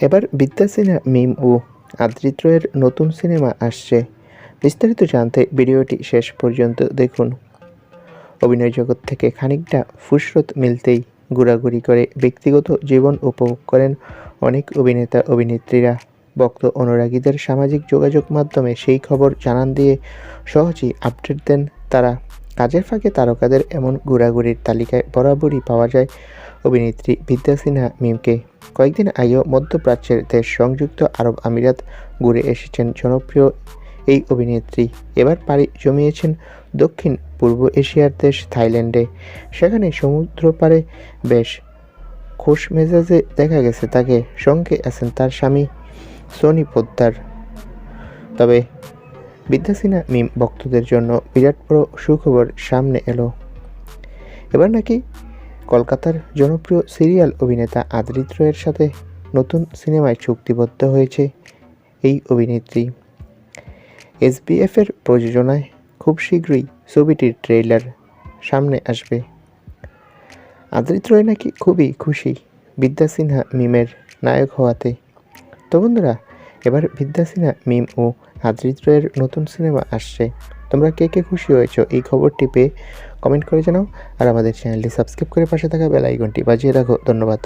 এবার বিদ্যা সিনহা, মিম ও আদ্রিত রয়ের নতুন সিনেমা আসছে। বিস্তারিত জানতে ভিডিওটি শেষ পর্যন্ত দেখুন। অভিনয় জগৎ থেকে খানিকটা ফুসরত মিলতেই ঘোরাঘুরি করে ব্যক্তিগত জীবন উপভোগ করেন অনেক অভিনেতা, অভিনেত্রীরা। ভক্ত অনুরাগীদের সামাজিক যোগাযোগ মাধ্যমে সেই খবর জানান দিয়ে সহজেই আপডেট দেন তারা। কাজের ফাঁকে তারকাদের এমন ঘোরাঘুরির তালিকায় বরাবরই পাওয়া যায় অভিনেত্রী বিদ্যা সিনহা মিমকে কয়েকদিন আগেও মধ্যপ্রাচ্যের দেশ সংযুক্ত আরব আমিরাত ঘুরে এসেছেন জনপ্রিয় এই অভিনেত্রী। এবার পাড়ি জমিয়েছেন দক্ষিণ পূর্ব এশিয়ার দেশ থাইল্যান্ডে। সেখানে সমুদ্র পাড়ে বেশ খোশ মেজাজে দেখা গেছে তাকে। সঙ্গে আছেন তার স্বামী সোনি পোদ্দার। তবে বিদ্যা সিনহা মিম ভক্তদের জন্য বিরাট বড় সুখবর সামনে এলো। এবার নাকি কলকাতার জনপ্রিয় সিরিয়াল অভিনেতা আদ্রিত রয়ের সাথে নতুন সিনেমায় চুক্তিবদ্ধ হয়েছে এই অভিনেত্রী। এসবিএফের প্রযোজনায় খুব শীঘ্রই ছবিটির ট্রেইলার সামনে আসবে। আদ্রিত রয় নাকি খুবই খুশি বিদ্যা সিনহা মিমের নায়ক হওয়াতে। তো বন্ধুরা, এবার বিদ্যা সিনহা, মিম ও আদ্রিত রয়ের নতুন সিনেমা আসছে। তোমরা কে কে খুশি হয়েছো এই খবরটি পেয়ে কমেন্ট করে জানাও আর আমাদের চ্যানেলটি সাবস্ক্রাইব করে পাশে থাকা বেল আইকনটি বাজিয়ে রাখো। ধন্যবাদ।